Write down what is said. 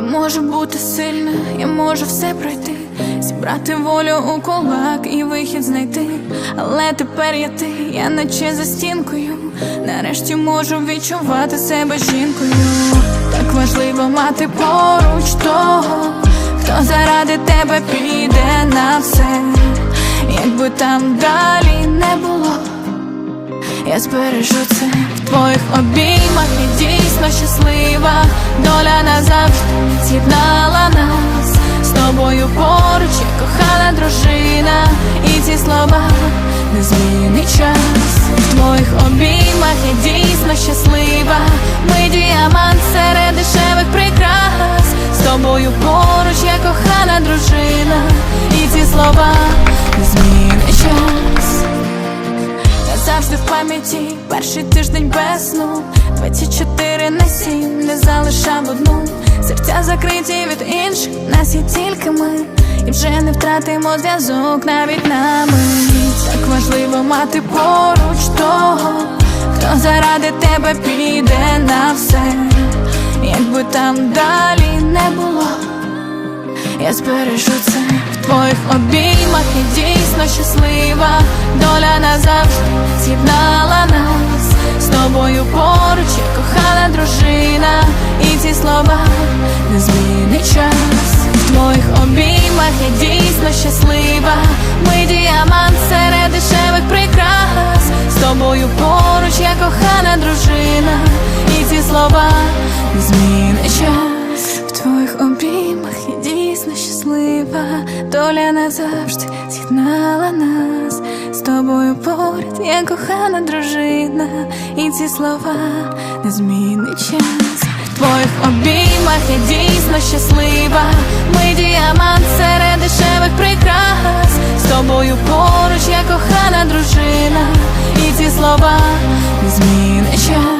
можу бути сильна, я можу все пройти, зібрати волю у кулак і вихід знайти. Але тепер я ти, я наче за стінкою. Нарешті можу відчувати себе жінкою. Так важливо мати поруч того, хто заради тебе піде на все, якби там далі не було. Я збережу це в твоїх обіймах і дійсно щаслива. Доля назавжди з'єднала нас з тобою поруч, як кохана дружина, і ці слова не змінить час. В твоїх обіймах я дійсно щаслива. Ми діамант серед дешевих прикрас. З тобою поруч, пам'яті. Перший тиждень без сну 24 на 7 не залишав одну. Серця закриті від інших, нас є тільки ми. І вже не втратимо зв'язок навіть на мить Так важливо мати поруч того, хто заради тебе піде на все, якби там далі не було. Я збережу це в твоїх обіймах. І дійсно щаслива. Доля назавжди тобою поруч, як кохана дружина, і ці слова не змінить час. В твоїх обіймах я дійсно щаслива. Ми діамант серед дешевих прикрас. З тобою поруч, як кохана дружина, і ці слова не змінить час. В твоїх обіймах я дійсно щаслива, доля назавжди з'єднала нас тобою поряд, я кохана дружина, і ці слова не змінить час. В твоїх обіймах я дійсно щаслива. Ми діамант серед дешевих прикрас. З тобою поруч, я кохана дружина, і ці слова не змінить час.